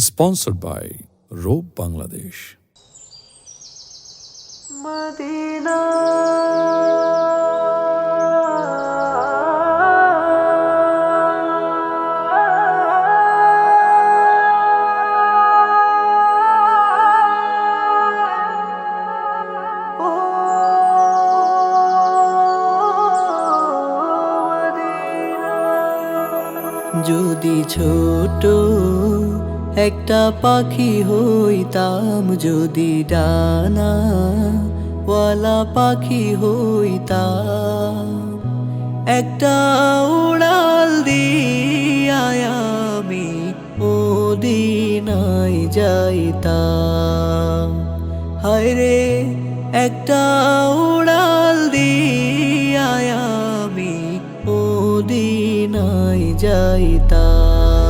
sponsored by Rope Bangladesh. Madina ও মদিনা যদি ছোট একটা পাখি হইতাম যদি ডানা পাখি হইতাম। একটা উড়াল দিয়ায় আমি মদিনায় যাইতাম। হায় রে, একটা উড়াল দিয়ায় আমি মদিনায় যাইতাম।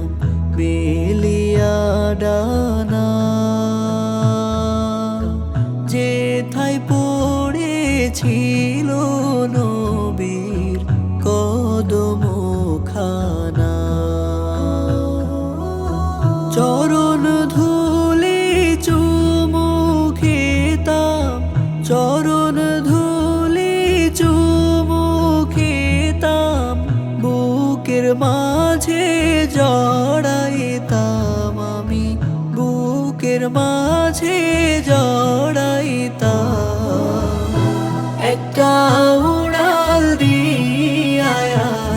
বেলিয়া ডানা যেথায় পড়েছিল নবীর কদম খানা চরণ ধুলে চুমু খেতাম চরণ ধুলে চুমু খেতাম বুকের মাঝে জড়াইতাম আমি, বুকের মাঝে জড়াইতাম একটা উড়াল দিয়ায়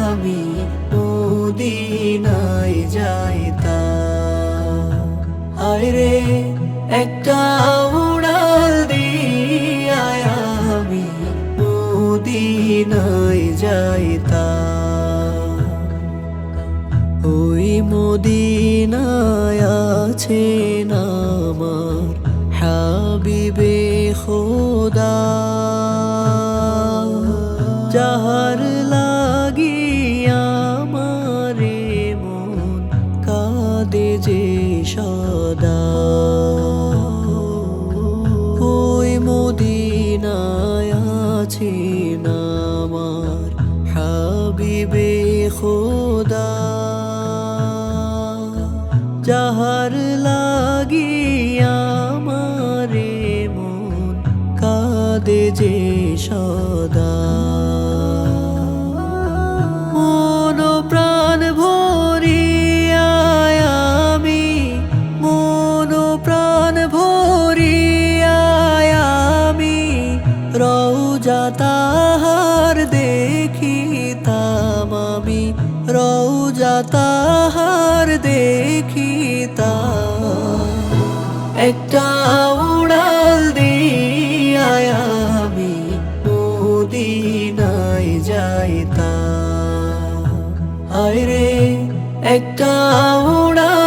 আমি মদিনায় যাইতাম। হায় রে, একটা আছে আমার হাবিবে খোদা। যাহার লাগি আমারে মন কাঁদে যে সদা। ওই মদিনায় আছে আমার হাবিবে খোদা। যাহার লাগি আমারে মন কাঁদে যে সদা। মন প্রাণ আমি, মন প্রাণ আমি তাহার দেখিতাম আমি রৌজা তাহার দেখিতাম একটা উড়াল দিয়ায় আমি মদিনায় যাইতা হায় রে একটা উড়াল